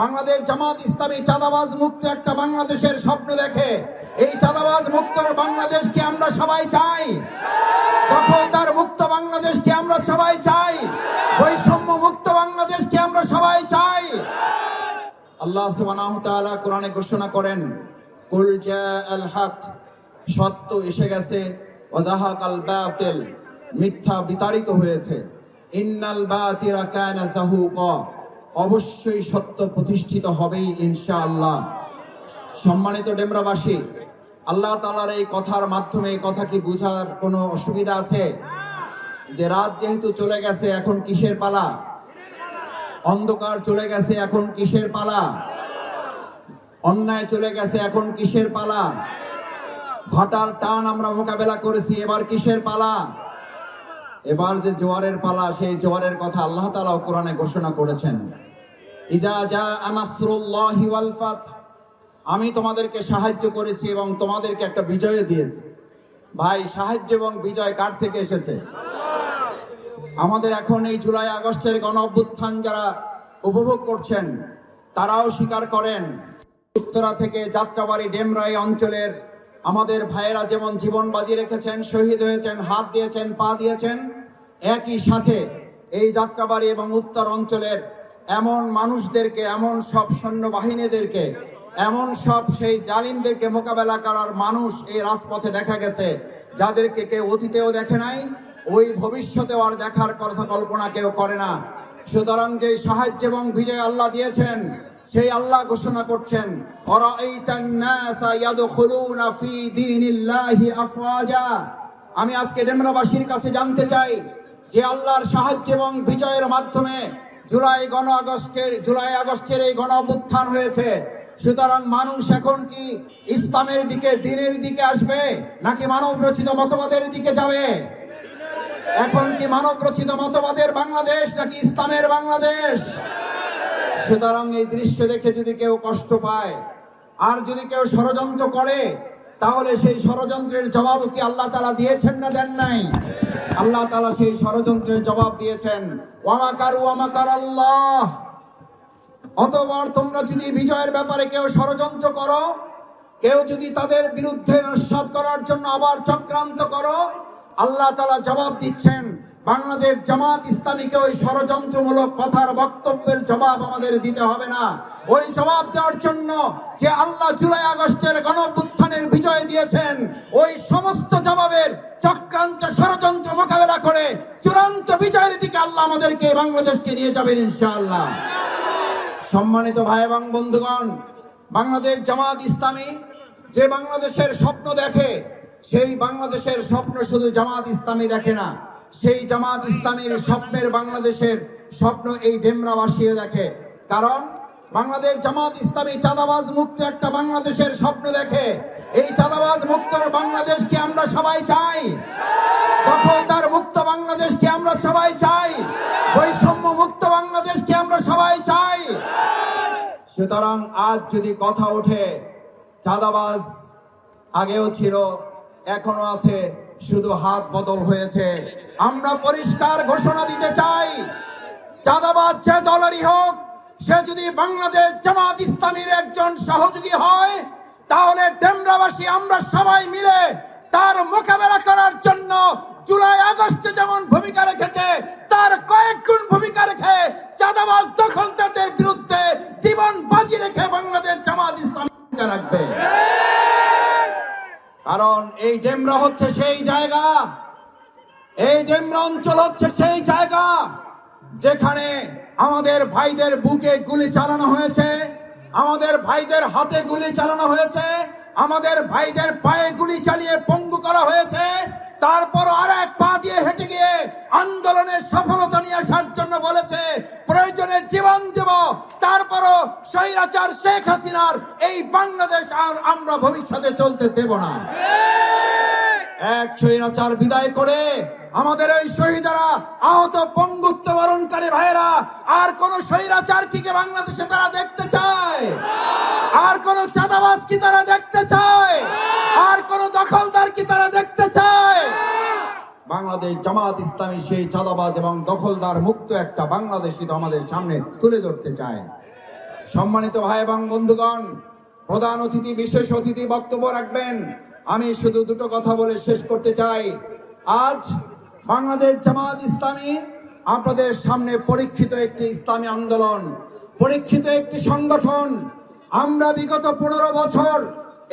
বাংলাদেশ জামাত ইসলামী চাঁদাবাজ মুক্ত একটা বাংলাদেশের স্বপ্ন দেখে। এই চাঁদাবাজ মুক্ত বাংলাদেশকে আমরা সবাই চাই। দখলদার মুক্ত বাংলাদেশকে আমরা সবাই চাই। বৈষম্য মুক্ত বাংলাদেশকে আমরা সবাই চাই। আল্লাহ সুবহানাহু তাআলা কোরআনে ঘোষণা করেন, কুল জাআল হক সত্য এসে গেছে ওয়াজাহাকাল বাতিল মিথ্যা বিতাড়িত হয়েছে। ইন্নাল বাতিলা কানা জাহুকা অবশ্যই সত্য প্রতিষ্ঠিত হবেই ইনশাআল্লাহ। সম্মানিত ডেমরাবাসী, আল্লাহ তাআলার এই কথার মাধ্যমে কথা কি বোঝার কোনো অসুবিধা আছে? যে রাত যেহেতু চলে গেছে, এখন কিসের পালা? অন্ধকার চলে গেছে, এখন কিসের পালা? অন্যায় চলে গেছে, এখন কিসের পালা? ভাটার টান আমরা মোকাবেলা করেছি, এবার কিসের পালা? এবার যে জোয়ারের পালা, সেই জোয়ারের কথা আল্লাহ তাআলা কোরআনে ঘোষণা করেছেন। আমি তোমাদেরকে সাহায্য করেছি এবং তোমাদেরকে একটা বিজয় দিয়েছি। ভাই, সাহায্য এবং বিজয় কার থেকে এসেছে? আমাদের এখন এই জুলাই আগস্টের গণ অভ্যুত্থান যারা উপভোগ করছেন, তারাও স্বীকার করেন, উত্তরা থেকে যাত্রাবাড়ি ডেমরাই অঞ্চলের আমাদের ভাইয়েরা যেমন জীবন বাজি রেখেছেন, শহীদ হয়েছেন, হাত দিয়েছেন, পা দিয়েছেন, একই সাথে এই যাত্রাবাড়ি এবং উত্তর অঞ্চলের এমন মানুষদেরকে, এমন সব সৈন্যবাহিনীদেরকে, এমন সব সেই জালিমদেরকে মোকাবেলা করার মানুষ এই রাজপথে দেখা গেছে, যাদেরকে কেউ অতীতেও দেখে নাই, ওই ভবিষ্যতেও আর দেখার কথা কল্পনা কেউ করে না। সুতরাং যে সাহায্য এবং বিজয় আল্লাহ দিয়েছেন, সেই আল্লাহ ঘোষণা করছেন আমি আজকে ডেমরাবাসীর কাছে জানতে চাই, যে আল্লাহর সাহায্য এবং বিজয়ের মাধ্যমে জুলাই গণ আগস্টের, জুলাই আগস্টের এই গণ হয়েছে। সুতরাং মানুষ এখন কি ইসলামের দিকে, দিনের দিকে আসবে, নাকি মানব রচিত মতবাদের দিকে যাবে? এখন কি মানব রচিত মতবাদের বাংলাদেশ, নাকি ইসলামের বাংলাদেশ? সুতরাং এই দৃশ্য দেখে যদি কেউ কষ্ট পায়, আর যদি কেউ ষড়যন্ত্র করে, তাহলে সেই ষড়যন্ত্রের জবাব কি আল্লাহ তালা দিয়েছেন না দেন নাই? আল্লাহ তালা সেই ষড়যন্ত্রের জবাব দিয়েছেন। আল্লাহ অতবার তোমরা যদি বিজয়ের ব্যাপারে কেউ ষড়যন্ত্র করো, কেউ যদি তাদের বিরুদ্ধে নস্বাত করার জন্য আবার চক্রান্ত করো, আল্লাহ তালা জবাব দিচ্ছেন। বাংলাদেশ জামাত ইসলামীকে ওই ষড়যন্ত্রমূলক কথার বক্তব্যের জবাব আমাদের দিতে হবে না। ওই জবাব দেওয়ার জন্য যে আল্লাহ জুলাই আগস্টের গণপুত্থানের বিজয় দিয়েছেন, ওই সমস্ত জবাবের চক্রান্ত ষড়যন্ত্র মোকাবেলা করে চূড়ান্ত বিজয়ের দিকে আল্লাহ আমাদেরকে বাংলাদেশকে নিয়ে যাবেন ইনশাআল্লাহ। সম্মানিত ভাই এবং বন্ধুগণ, বাংলাদেশ জামাত ইসলামী যে বাংলাদেশের স্বপ্ন দেখে, সেই বাংলাদেশের স্বপ্ন শুধু জামাত ইসলামী দেখে না সেই জামাত ইসলামের স্বপ্নের বাংলাদেশের স্বপ্ন এই ডেমরা বাসিয়ে দেখে। কারণ বাংলাদেশ জামাত ইসলামী চাঁদাবাজ মুক্ত একটা বাংলাদেশের স্বপ্ন দেখে। এই চাঁদাবাজ মুক্ত বাংলাদেশকে আমরা সবাই চাই। দখলদার মুক্ত বাংলাদেশকে আমরা সবাই চাই। বৈষম্য মুক্ত বাংলাদেশকে আমরা সবাই চাই। সুতরাং আজ যদি কথা ওঠে, চাঁদাবাজ আগেও ছিল এখনও আছে, শুধু হাত বদল হয়েছে। আমরা পরিষ্কার ঘোষণা দিতে চাই, চাঁদাবাজ যে দলেরই হোক, সে যদি বাংলাদেশ জামাত ইসলামীর একজন সহযোগী হয়, তাহলে ডেমরাবাসী আমরা সবাই মিলে তার মোকাবেলা করার জন্য জুলাই আগস্টে যেমন ভূমিকা রেখেছে, তার কয়েক গুণ ভূমিকা রেখে চাঁদাবাজ দখলদারদের বিরুদ্ধে জীবন বাজি রেখে বাংলাদেশ জামাত ইসলাম রাখবে। কারণ এই ডেমরা হচ্ছে সেই জায়গা। এই ডেমরা অঞ্চল হচ্ছে সেই জায়গা যেখানে আমাদের ভাইদের বুকে গুলি চালানো হয়েছে, আমাদের ভাইদের হাতে গুলি চালানো হয়েছে, আমাদের ভাইদের পায়ে গুলি চালিয়ে পঙ্গু করা হয়েছে। তারপর আর এক পা দিয়ে হেঁটে গিয়ে আন্দোলনের সফলতা নিয়ে আসার জন্য বলেছে তারপরও স্বৈরাচার শেখ হাসিনার এই বাংলাদেশ আর আমরা ভবিষ্যতে চলতে দেব না। এক স্বৈরাচার বিদায় করে আমাদের এই শহীদেরা আহত পঙ্গুত্ব বরণকারী ভাইয়েরা, আর কোন স্বৈরাচার কি বাংলাদেশে তারা দেখতে চায়? আর কোন চাঁদাবাজ কি তারা দেখতে চায়? আর কোন দখলদার কি তারা দেখতে বাংলাদেশ জামাত ইসলামী সেই চাঁদাবাজ এবং দখলদার মুক্ত একটা বাংলাদেশি তো আমাদের সামনে তুলে ধরতে চায়। সম্মানিত ভাই এবং বন্ধুগণ, প্রধান অতিথি, বিশেষ অতিথি বক্তব্য রাখবেন। আমি শুধু দুটো কথা বলে শেষ করতে চাই। আজ বাংলাদেশ জামাত ইসলামী আপনাদের সামনে পরীক্ষিত একটি ইসলামী আন্দোলন, পরীক্ষিত একটি সংগঠন। আমরা বিগত পনেরো বছর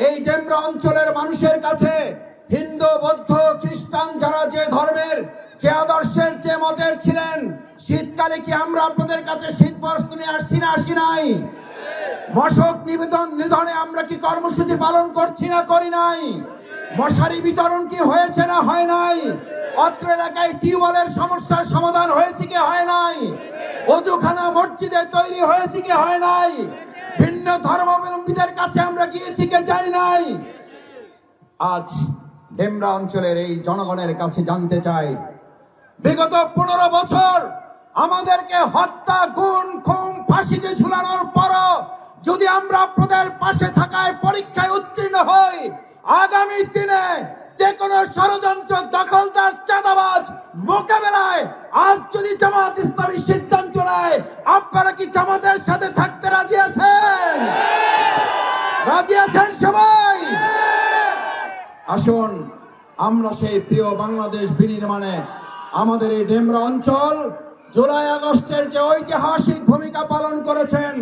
এই ডেমরা অঞ্চলের মানুষের কাছে হিন্দু, বৌদ্ধ, খ্রিস্টান যারা যে ধর্মের, যে আদর্শের, যে মতের ছিলেন, শীতকালে কি আমরা আপনাদের কাছে শীত বস্ত্র নিয়ে আসছি না, আসি নাই? মশক নিবেদন নিধনে আমরা কি কর্মসূচি পালন করছি না, করি নাই? মশারি বিতরণ কি হয়েছে না, হয় নাই? অত্র এলাকায় টিউবওয়েলের সমস্যার সমাধান হয়েছে কি, হয় নাই? অজুখানা মসজিদে তৈরি হয়েছে কি, হয় নাই? ভিন্ন ধর্মাবলম্বীদের কাছে আমরা গিয়েছি কি, জানি নাই? আজ ডেমরা অঞ্চলের এই জনগণের কাছে জানতে চাই। বিগত পনেরো বছর আমাদেরকে হত্যা গুণ খুন, ফাঁসিতে ঝুলানোর পরও যদি আমরা আপনাদের পাশে থাকায় পরীক্ষায় উত্তীর্ণ হই, আগামী দিনে যে কোনো ষড়যন্ত্র, দখলদার, চাঁদাবাজ, মোকাবেলায় আজ যদি জামাত ইসলামী সিদ্ধান্ত নেয়, আপনারা কি জামাতের সাথে থাকতে রাজি আছেন? রাজি আছেন? আসুন, আমরা সেই প্রিয় বাংলাদেশ বিনির্মাণে আমাদের এই ডেমরা অঞ্চল জুলাই আগস্টের যে ঐতিহাসিক ভূমিকা পালন করেছেন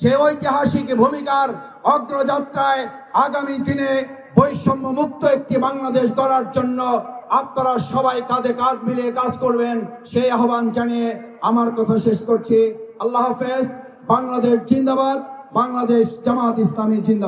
সেই ঐতিহাসিক ভূমিকার অগ্রযাত্রায় আগামী দিনে বৈষম্য মুক্ত একটি বাংলাদেশ গড়ার জন্য আপনারা সবাই কাঁধে কাঁধ মিলিয়ে কাজ করবেন, সেই আহ্বান জানিয়ে আমার কথা শেষ করছি। আল্লাহ হাফেজ, বাংলাদেশ জিন্দাবাদ, বাংলাদেশ জামাত ইসলামী জিন্দাবাদ।